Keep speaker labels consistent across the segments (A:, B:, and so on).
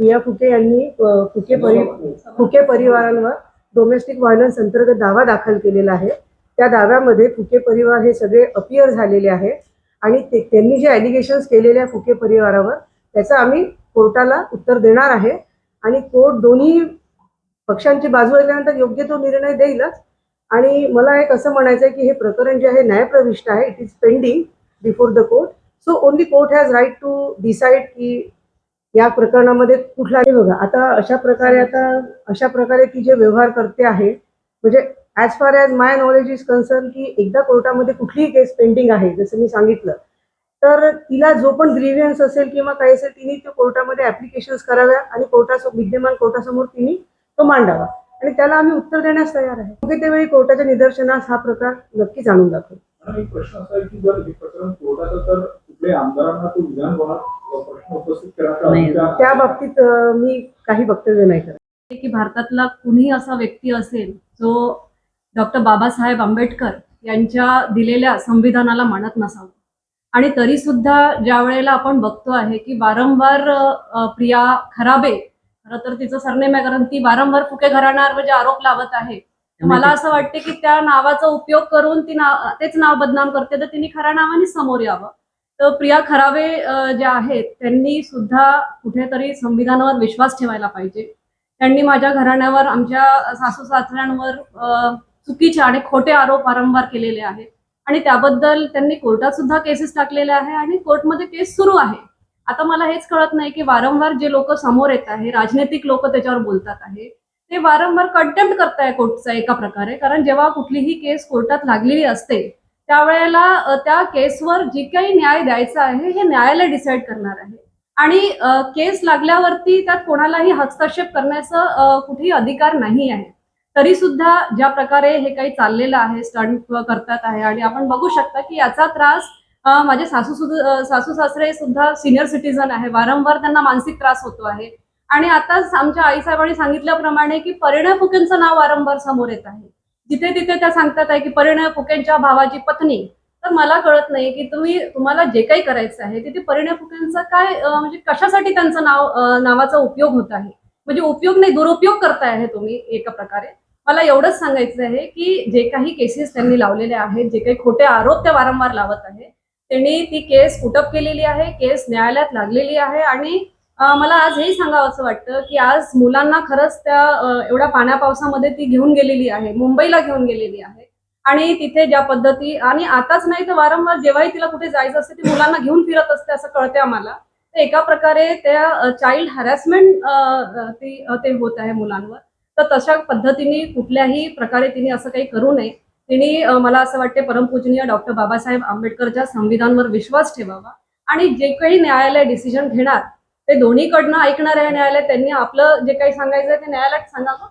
A: प्रिया फुके यांनी फुके परि Phuke परिवारांवर domestic violence अंतर्गत दावा दाखल केलेला आहे. त्या दाव्यामध्ये फुके परिवार हे सगळे अपियर झालेले आहे. आणि ते- त्यांनी जे ॲलिगेशन्स केलेले फुके परिवारावर त्याचं आम्ही कोर्टाला उत्तर देणार आहे. आणि कोर्ट दोन्ही पक्षांची बाजू ऐकल्यानंतर योग्य तो निर्णय देईलच. आणि मला एक असं म्हणायचं आहे की हे प्रकरण जे आहे न्यायप्रविष्ट आहे. It is pending before the court so only court has right to decide की या प्रकरणामध्ये कुठला बघा. आता अशा प्रकारे आता अशा प्रकारे ती जे व्यवहार करते आहे म्हणजे as far as my knowledge is concern की एकदा कोर्टामध्ये कुठलीही केस पेंडिंग आहे जसं मी सांगितलं तर तिला जो पण ग्रीव्हियन्स असेल किंवा काही असेल तिने तो कोर्टामध्ये ऍप्लिकेशन्स कराव्या आणि कोर्टासमोर विद्यमान कोर्टासमोर तिने तो मांडावा. आणि त्याला आम्ही उत्तर देण्यास तयार आहे. योग्य त्यावेळी कोर्टाच्या निदर्शनास हा प्रकार नक्कीच आणून दाखवू
B: आणि एक प्रश्न असा आहे की जर हे प्रकरण कोर्टाचं तर कुठल्याही आमदारांना तो विधानभवनात प्रश्न उपस्थित. अधिकार
A: त्या बाबतीत मी काही वक्तव्य नाही करत.
C: की भारतातला कुणीही असा व्यक्ती असेल जो डॉक्टर बाबासाहेब आंबेडकर यांच्या दिलेल्या संविधानाला मानत नसावं. आणि तरी सुद्धा ज्या वेळेला आपण बघतो आहे की वारंवार प्रिया खराबे खरं तर तिचं सरनेम आहे कारण ती वारंवार फुके घराण्यावर म्हणजे आरोप लावत आहे मला असं वाटते की त्या नावाचा उपयोग करून ती नाव तेच नाव बदनाम करते. तर तिने खऱ्या नावानेच समोर यावं. तर प्रिया खराबे अ, ज्या आहेत त्यांनी सुद्धा कुठेतरी संविधानावर विश्वास ठेवायला पाहिजे. त्यांनी माझ्या घराण्यावर आमच्या सासू सासऱ्यांवर चुकीचे आणि खोटे आरोप वारंवार केलेले आहेत. आणि त्याबद्दल त्यांनी कोर्टात सुद्धा केसेस टाकलेल्या आहे आणि कोर्टमध्ये केस सुरू आहे. आता मला हेच कळत नाही की वारंवार जे लोक समोर येत आहे राजनैतिक लोक त्याच्यावर बोलतात आहे ते वारंवार कंटेम्प्ट करताय कोर्टचा एका प्रकारे. कारण जेव्हा कुठलीही केस कोर्टात लागलेली असते त्यावेळेला त्या केसवर जी काही न्याय द्यायचा आहे हे न्यायालय डिसाईड करणार आहे. आणि केस लागल्यावरती त्यात कोणालाही हस्तक्षेप करण्याचा कुठेही अधिकार नाही आहे. तरी सुद्धा ज्या प्रकारे हे काही चाललेलं आहे स्टंट करतात आहे आणि आपण बघू शकता की याचा त्रास माझे सासू सासू सासरे सुद्धा सिनियर सिटीजन आहे. वारंवार त्यांना मानसिक त्रास होतो आहे. आणि आताच आमच्या आईसाहेबांनी सांगितल्याप्रमाणे की परिणय फुकेंचं नाव वारंवार समोर येत आहे. जिथे तिथे त्या सांगतात आहे की परिणय फुकेंच्या भावाची पत्नी. तर मला कळत नाही की तुम्ही तुम्हाला जे काही करायचं आहे तिथे परिणय फुकेंचं काय म्हणजे कशासाठी त्यांचं नाव नावाचा उपयोग होत आहे? म्हणजे उपयोग नाही दुरुपयोग करताय आहे तुम्ही एका प्रकारे. मला एवढंच सांगायचं आहे की जे काही केसेस त्यांनी लावलेले आहेत जे काही खोटे आरोप ते वारंवार लावत आहे त्यांनी ती केस कुटप केलेली आहे केस न्यायालयात लागलेली आहे आणि मला आज हेही सांगावं असं वाटतं की आज मुलांना खरंच त्या एवढ्या पाण्या पावसामध्ये ती घेऊन गेलेली आहे मुंबईला घेऊन गेलेली आहे. आणि तिथे ज्या पद्धती आणि आताच नाही तर वारंवार जेव्हाही तिला कुठे जायचं असते ती मुलांना घेऊन फिरत असते असं कळते आम्हाला. तर एका प्रकारे त्या चाइल्ड हॅरॅसमेंट ती ते होत आहे मुलांवर. तर तशा पद्धतीने कुठल्याही प्रकारे तिने असं काही करू नये. तिने मला असं वाटते परमपूजनीय डॉक्टर बाबासाहेब आंबेडकरच्या संविधानवर विश्वास ठेवावा. आणि जे काही न्यायालय डिसिजन घेणार ते दोन्हीकडनं ऐकणार आहे न्यायालय त्यांनी आपलं जे काही सांगायचं ते न्यायालयात सांगावं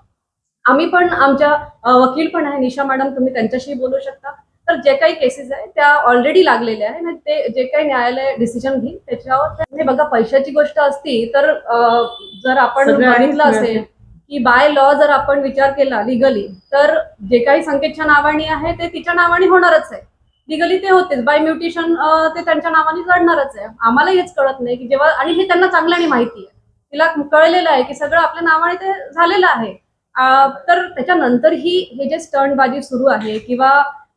C: आम्ही पण आमच्या वकील पण आहे निशा मॅडम तुम्ही त्यांच्याशी बोलू शकता. तर जे काही केसेस आहे त्या ऑलरेडी लागलेल्या आहे आणि ते जे काही न्यायालय डिसिजन घेईल त्याच्यावर त्या- हे बघा पैशाची गोष्ट असती तर जर आपण बघितलं. असेल की बाय लॉ जर आपण विचार केला लिगली तर जे काही संकेतच्या नावाने आहे ते तिच्या नावाने होणारच आहे. लिगली ते होतेच. बाय म्युटेशन ते त्यांच्या नावाने लढणारच आहे. आम्हाला हेच कळत नाही की जेव्हा आणि हे त्यांना चांगल्याने माहिती आहे. तिला कळलेलं आहे की सगळं आपल्या नावाने ते झालेलं आहे. तर त्याच्यानंतरही हे जे स्टंटबाजी सुरू आहे किंवा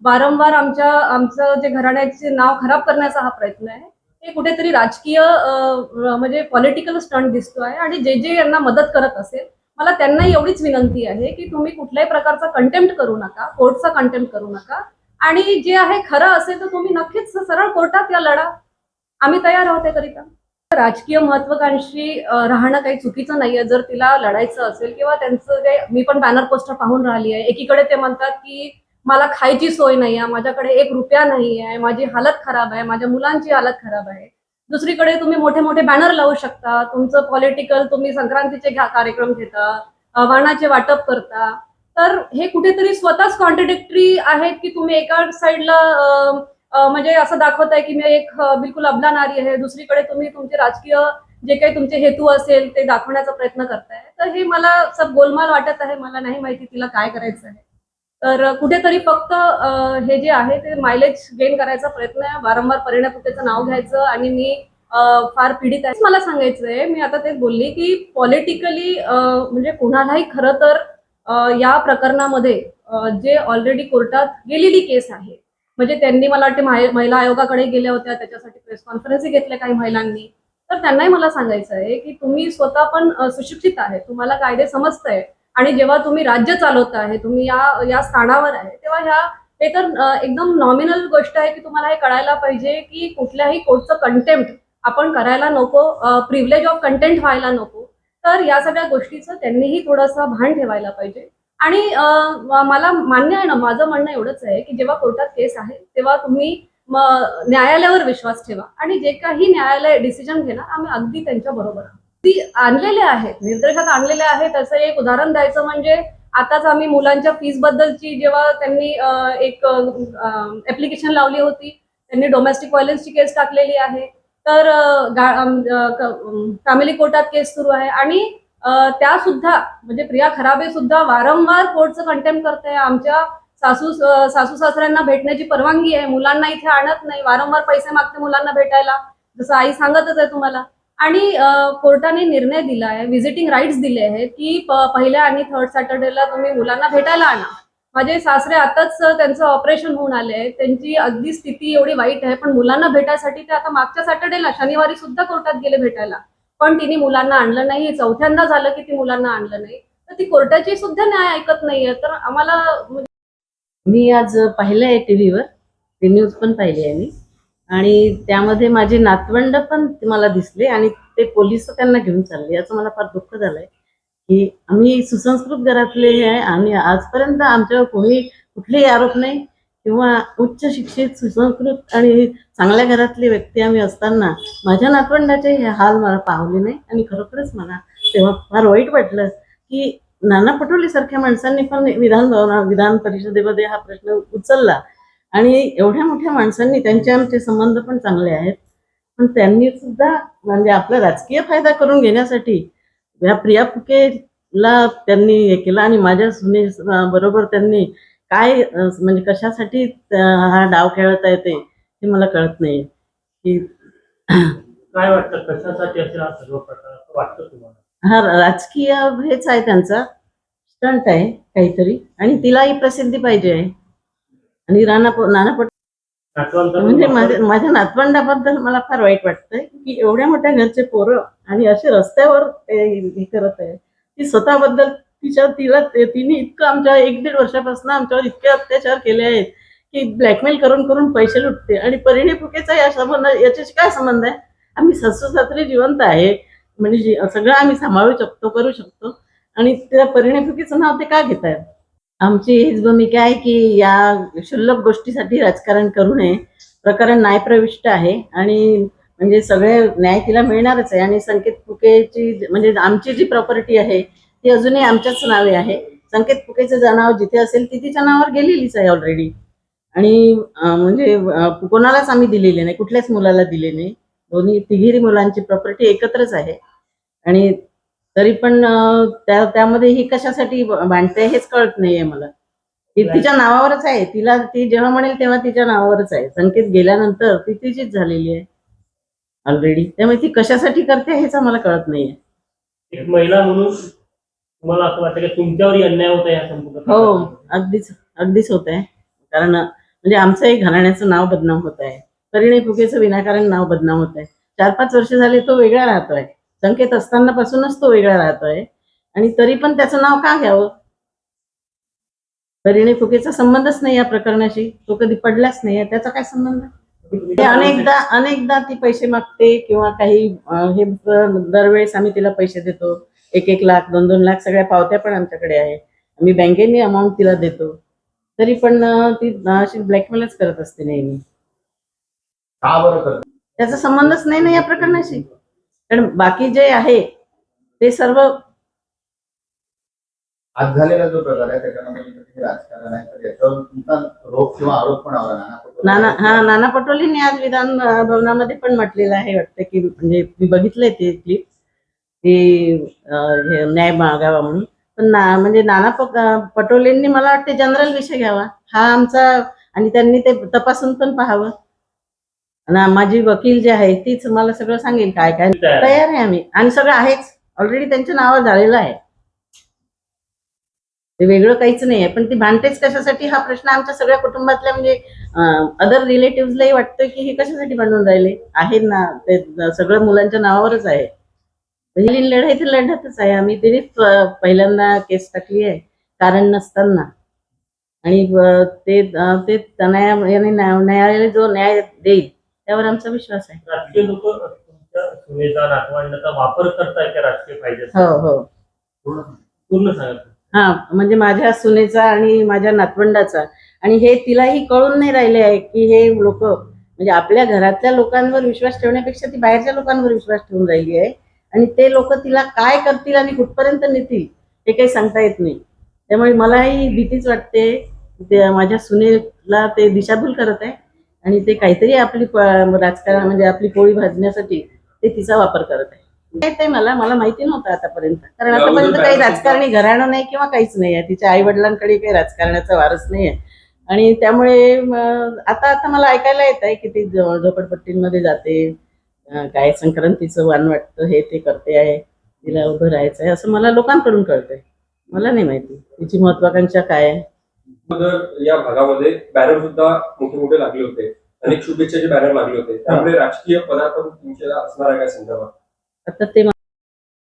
C: वारंवार आमच्या आमचं जे घराण्याचे नाव खराब करण्याचा हा प्रयत्न आहे हे कुठेतरी राजकीय म्हणजे पॉलिटिकल स्टंट दिसतो आहे आणि जे जे यांना मदत करत असेल मला त्यांना एवढीच विनंती आहे की तुम्ही कुठल्याही प्रकारचा कंटेम्प्ट करू नका कोर्टचा कंटेम्प्ट करू नका. आणि जे आहे खरं असेल तर तुम्ही नक्कीच सरळ कोर्टात या लढा. आम्ही तयार आहोत याकरिता. राजकीय महत्वाकांक्षी राहणं काही चुकीचं नाहीये. जर तिला लढायचं असेल किंवा त्यांचं जे मी पण बॅनर पोस्टर पाहून राहिली आहे. एकीकडे ते म्हणतात की मला खायची सोय नाही आहे माझ्याकडे एक रुपया नाही आहे माझी हालत खराब आहे. माझ्या मुलांची हालत खराब आहे. दुसरीकडे तुम्ही मोठे मोठे बॅनर लावू शकता. तुमचं पॉलिटिकल तुम्ही संक्रांतीचे घ्या- कार्यक्रम घेता. आव्हानाचे वाणाचे वाटप करता. तर हे कुठेतरी स्वतःच कॉन्ट्रडिक्टरी आहेत की तुम्ही एका साईडला म्हणजे असं दाखवताय की मी एक बिलकुल अबला नारी आहे. दुसरीकडे तुम्ही तुमचे राजकीय जे काही तुमचे हेतू असेल ते दाखवण्याचा प्रयत्न करताय. तर हे मला सब गोलमाल वाटत आहे. मला नाही माहिती तिला काय करायचं आहे. तर कुठेतरी फक्त हे जे आहे ते मायलेज गेन करायचा प्रयत्न आहे. वारंवार परिणाम नाव घ्यायचं आणि मी फार पीडित आहे. मला सांगायचं आहे मी आता तेच बोलली की पॉलिटिकली म्हणजे कुणालाही खरं तर या प्रकरणामध्ये जे ऑलरेडी कोर्टात गेलेली केस आहे म्हणजे त्यांनी मला वाटते महिला आयोगाकडे गेल्या होत्या त्याच्यासाठी प्रेस कॉन्फरन्सही घेतल्या काही महिलांनी. तर त्यांनाही मला सांगायचं आहे की तुम्ही स्वतः पण सुशिक्षित आहे तुम्हाला कायदे समजतंय आणि जेव्हा तुम्ही राज्य चालवत आहे तुम्ही या या स्थानावर आहे तेव्हा ह्या हे तर एकदम नॉमिनल गोष्ट आहे की तुम्हाला हे कळायला पाहिजे की कुठल्याही कोर्टचं कंटेम्प्ट आपण करायला नको प्रिव्हिलेज ऑफ कंटेंट व्हायला नको. तर या सगळ्या गोष्टीचं त्यांनीही थोडंसं भान ठेवायला पाहिजे. आणि मला मान्य आहे ना माझं म्हणणं एवढंच आहे की जेव्हा कोर्टात केस आहे तेव्हा तुम्ही न्यायालयावर विश्वास ठेवा आणि जे काही न्यायालय डिसिजन घेणार आम्ही अगदी त्यांच्या बरोबर आहोत. ती आणलेले आहेत निर्देशात आणलेले आहेत त्याचं एक उदाहरण द्यायचं म्हणजे आताच आम्ही मुलांच्या फीस बद्दलची जेव्हा त्यांनी एक ऍप्लिकेशन लावली होती त्यांनी डोमेस्टिक व्हायलन्सची केस टाकलेली आहे. तर फॅमिली कोर्टात केस सुरू आहे आणि त्या सुद्धा म्हणजे प्रिया खराबे सुद्धा वारंवार कोर्टचं कंटेम्प करते आमच्या सासू सासू सासऱ्यांना भेटण्याची परवानगी आहे. मुलांना इथे आणत नाही. वारंवार पैसे मागते मुलांना भेटायला. जसं आई सांगतच आहे तुम्हाला. आणि कोर्टाने निर्णय दिला आहे व्हिजिटिंग राईट्स दिले आहेत की पहिल्या आणि थर्ड सॅटर्डेला तुम्ही मुलांना भेटायला आणा. माझे सासरे आताच त्यांचं ऑपरेशन होऊन आले. त्यांची अगदी स्थिती एवढी वाईट आहे पण मुलांना भेटायसाठी ते आता मागच्या सॅटर्डेला शनिवारी सुद्धा कोर्टात गेले भेटायला. पण तिने मुलांना आणलं नाही. चौथ्यांदा झालं की ती मुलांना आणलं नाही. तर ती कोर्टाची सुद्धा न्याय ऐकत नाहीये. तर आम्हाला म्हणजे
D: मी आज पाहिलं आहे टी व्हीवर ते न्यूज पण पाहिली आहे मी. आणि त्यामध्ये माझे नातवंड पण मला दिसले आणि ते पोलीस त्यांना घेऊन चालले. याचं मला फार दुःख झालंय. की आम्ही सुसंस्कृत घरातले हे आहे आणि आजपर्यंत आमच्यावर कोणी कुठलेही आरोप नाही. किंवा उच्च शिक्षित सुसंस्कृत आणि चांगल्या घरातली व्यक्ती आम्ही असताना माझ्या नातवंडाचे हे हाल मला पाहले नाही. आणि खरोखरच मला तेव्हा फार वाईट वाटलं की नाना पटोले सारख्या माणसांनी पण विधान भवना विधान परिषदेमध्ये हा प्रश्न उचलला. आणि एवढ्या मोठ्या माणसांनी त्यांचे आमचे संबंध पण चांगले आहेत. पण त्यांनी सुद्धा म्हणजे आपला राजकीय फायदा करून घेण्यासाठी या प्रिया फुकेला त्यांनी हे केलं आणि माझ्या सुने बरोबर त्यांनी काय म्हणजे कशासाठी हा डाव खेळत आहे ते हे मला कळत नाही. की
E: काय वाटतं कशासाठी असेल हा सर्व प्रकार असं वाटतं तुम्हाला?
D: हा राजकीय हेच आहे त्यांचा. स्टंट आहे काहीतरी. आणि तिलाही प्रसिद्धी पाहिजे आहे. आणि राणा नाना म्हणजे माझ्या माझ्या नातवंडाबद्दल मला फार वाईट वाटतंय की एवढ्या मोठ्या घरचे पोरं आणि असे रस्त्यावर हे करत आहे. ती स्वतःबद्दल तिच्या तिला तिने इतकं आमच्या एक दीड वर्षापासून आमच्यावर इतके अत्याचार केले आहेत की ब्लॅकमेल करून करून पैसे लुटते आणि परिणी फुकेचा या संबंध याच्याशी काय संबंध आहे? आम्ही सासू सासरे जिवंत आहे. म्हणजे सगळं आम्ही सांभाळू शकतो करू शकतो. आणि त्या परिणी फुकेचं नाव ते का घेत आहेत आमची हीच भूमिका आहे की या क्षुल्लक गोष्टीसाठी राजकारण करू नये. प्रकरण न्यायप्रविष्ट आहे आणि म्हणजे सगळे न्याय तिला मिळणारच आहे. आणि संकेत फुकेची म्हणजे आमची जी प्रॉपर्टी आहे ती अजूनही आमच्याच नावे आहे. संकेत फुकेचं जे नाव जिथे असेल ती तिच्या नावावर गेलेलीच आहे ऑलरेडी आणि म्हणजे कोणालाच आम्ही दिलेली नाही कुठल्याच मुलाला दिले नाही. दोन्ही तिघेरी मुलांची प्रॉपर्टी एकत्रच आहे. आणि तरी पण त्या त्यामध्ये ही कशासाठी भांडते हेच कळत नाहीये मला. ती तिच्या नावावरच आहे. तिला ती जेव्हा म्हणेल तेव्हा तिच्या नावावरच आहे. संकेत गेल्यानंतर ती तिचीच झालेली आहे. ऑलरेडी त्यामुळे ती कशासाठी करते हेच आम्हाला कळत नाहीये.
E: एक महिला म्हणून तुम्हाला असं वाटतं की तुमच्यावरही अन्याय होत आहे
D: हो? अगदीच अगदीच होत आहे. कारण म्हणजे आमचंही घराण्याचं नाव बदनाम होत आहे. परिणय फुकेचं विनाकारण नाव बदनाम होत आहे. चार पाच वर्ष झाले तो वेगळा राहतोय. संकेत असताना पासूनच तो वेगळा राहतोय. आणि तरी पण त्याचं नाव का घ्यावं? परिणय फुकेचा संबंधच नाही या प्रकरणाशी. तो कधी पडलाच नाही त्याचा काय संबंध? अनेकदा अनेकदा ती पैसे मागते किंवा काही हे दरवेळेस आम्ही तिला पैसे देतो. एक एक लाख दोन दोन लाख सगळ्या पावत्या पण आमच्याकडे आहे. आम्ही बँकेने अमाऊंट तिला देतो. तरी पण ती अशी ब्लॅकमेलच करत असते नेहमी. त्याचा संबंधच नाही ना या प्रकरणाशी? कारण बाकी जे आहे ते सर्व
F: आज झालेला जो प्रकार आहे त्याच्यामध्ये राजकारण आहे. तर याच्यावर तुमचा रोग किंवा आरोप पण नाना
D: नाना हा नाना पटोलेंनी आज विधान भवनामध्ये पण म्हटलेलं आहे वाटतं की म्हणजे मी बघितलंय ते क्लिप की हे न्याय मागावा म्हणून. पण ना म्हणजे नाना पटोलेंनी मला वाटते जनरल विषय घ्यावा. हा आमचा आणि त्यांनी ते तपासून पण पाहावं. आणि माझी वकील जी आहे तीच मला सगळं सांगेल काय काय
E: तयार.
D: आहे आम्ही. आणि सगळं आहेच. ऑलरेडी त्यांच्या नावावर झालेलं आहे. ते वेगळं काहीच नाही आहे पण ती भांडतेच कशासाठी? हा प्रश्न आमच्या सगळ्या कुटुंबातल्या म्हणजे अदर रिलेटिव्हजलाही वाटतं की हे कशासाठी भांडून राहिले? आहे ना. ते सगळं मुलांच्या नावावरच आहे. ही लढाई तर लढतच आहे. आम्ही तरीच अं, पहिल्यांदा केस टाकली आहे. कारण नसताना. आणि ते ते न्यायालय जो न्याय देईल त्यावर आमचा विश्वास आहे.
E: राजकीय लोक तुमच्या सुनेचा नातवंडाचा वापर करतायत त्या राजकीय फायद्याचा?
D: हो हो.
E: पूर्ण सांगा
D: हा म्हणजे माझ्या सुनेचा आणि माझ्या नातवंडाचा. आणि हे तिलाही कळून नाही राहिले आहे की हे लोक म्हणजे आपल्या घरातल्या लोकांवर विश्वास ठेवण्यापेक्षा ती बाहेरच्या लोकांवर विश्वास ठेवून राहिली आहे. आणि ते लोक तिला काय करतील आणि कुठपर्यंत नेतील हे काही सांगता येत नाही. त्यामुळे मलाही भीतीच वाटते. माझ्या सुनेला ते दिशाभूल करत आहे. आणि ते काहीतरी आपली राजकारण म्हणजे आपली पोळी भाजण्यासाठी ते तिचा वापर करत आहे. आहे मला मला माहिती नव्हतं आतापर्यंत. कारण आतापर्यंत काही राजकारणी घराणं नाही किंवा काहीच नाही आहे. तिच्या आई वडिलांकडे काही राजकारणाचा वारस नाही आहे. आणि त्यामुळे आता आता मला ऐकायला येत आहे की ती झोपडपट्टींमध्ये जाते. काय संक्रांतीचं वाण वाटतं हे ते करते आहे. तिला उभं राहायचं आहे असं मला लोकांकडून कळतंय. मला नाही माहिती. तिची महत्वाकांक्षा काय आहे?
G: अगोदर या भागामध्ये बॅनर सुद्धा मोठे मोठे लागले होते. अनेक शुभेच्छाचे बॅनर लागले होते. त्यामुळे राजकीय पदार्पण तुमच्या असणार आहे काय संदर्भात?
D: आता ते